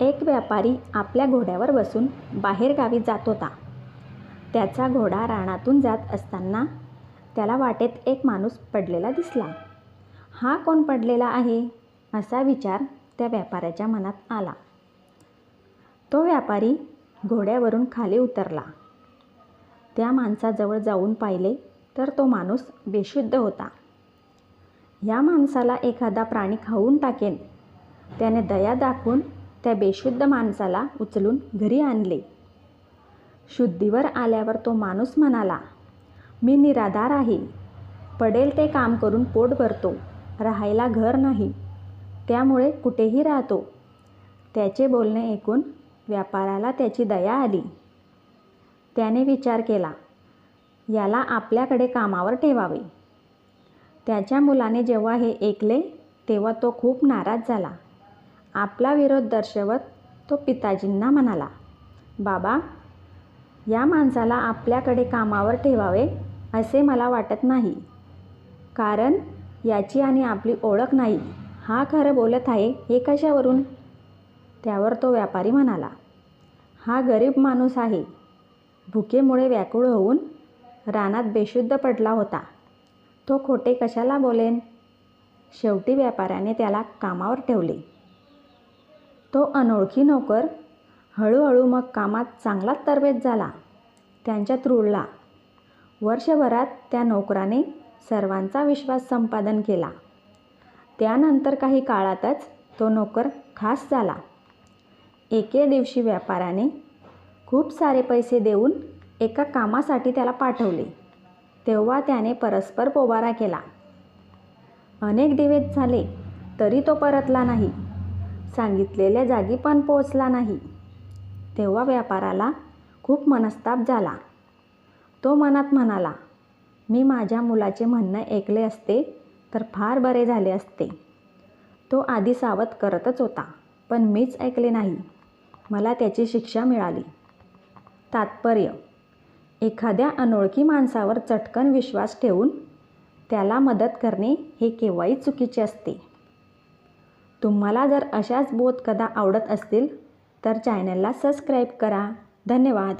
एक व्यापारी आपल्या घोड्यावर बसून बाहेरगावी जात होता. त्याचा घोडा रानातून जात असताना त्याला वाटेत एक माणूस पडलेला दिसला. हा कोण पडलेला आहे, असा विचार त्या व्यापाऱ्याच्या मनात आला. तो व्यापारी घोड्यावरून खाली उतरला. त्या माणसाजवळ जाऊन पाहिले तर तो माणूस बेशुद्ध होता. या माणसाला एखादा प्राणी खाऊन टाकेन त्याने दया दाखवून त्या बेशुद्ध माणसाला उचलून घरी आणले. शुद्धीवर आल्यावर तो माणूस म्हणाला, मी निराधार आहे. पडेल ते काम करून पोट भरतो. राहायला घर नाही. त्यामुळे कुठेही राहतो. त्याचे बोलणे ऐकून व्यापाराला त्याची दया आली. त्याने विचार केला, याला आपल्याकडे कामावर ठेवावे. त्याच्या मुलाने जेव्हा हे ऐकले तेव्हा तो खूप नाराज झाला. आपला विरोध दर्शवत तो पिताजींना म्हणाला, बाबा, या माणसाला आपल्याकडे कामावर ठेवावे असे मला वाटत नाही. कारण याची आणि आपली ओळख नाही. हा खरं बोलत आहे हे कशावरून? त्यावर तो व्यापारी म्हणाला, हा गरीब माणूस आहे. भुकेमुळे व्याकुळ होऊन रानात बेशुद्ध पडला होता. तो खोटे कशाला बोलेन? शेवटी व्यापाऱ्याने त्याला कामावर ठेवले. तो अनोळखी नोकर हळूहळू मग कामात चांगलाच तरबेज झाला. त्यांच्यात रुळला. वर्षभरात त्या नोकराने सर्वांचा विश्वास संपादन केला. त्यानंतर काही काळातच तो नोकर खास झाला. एके दिवशी व्यापाऱ्याने खूप सारे पैसे देऊन एका कामासाठी त्याला पाठवले. तेव्हा त्याने परस्पर पोबारा केला. अनेक दिवस झाले तरी तो परतला नाही. सांगितलेल्या जागी पण पोहोचला नाही. तेव्हा व्यापाराला खूप मनस्ताप झाला. तो मनात म्हणाला, मी माझ्या मुलाचे म्हणणं ऐकले असते तर फार बरे झाले असते. तो आधी सावध करतच होता, पण मीच ऐकले नाही. मला त्याची शिक्षा मिळाली. तात्पर्य एखाद्या अनोळखी माणसावर चटकन विश्वास ठेवून त्याला मदत करणे हे केव्हाही चुकीचे असते. तुम्हाला जर अशाच बोधकथा आवडत असतील तर चॅनलला सबस्क्राईब करा. धन्यवाद.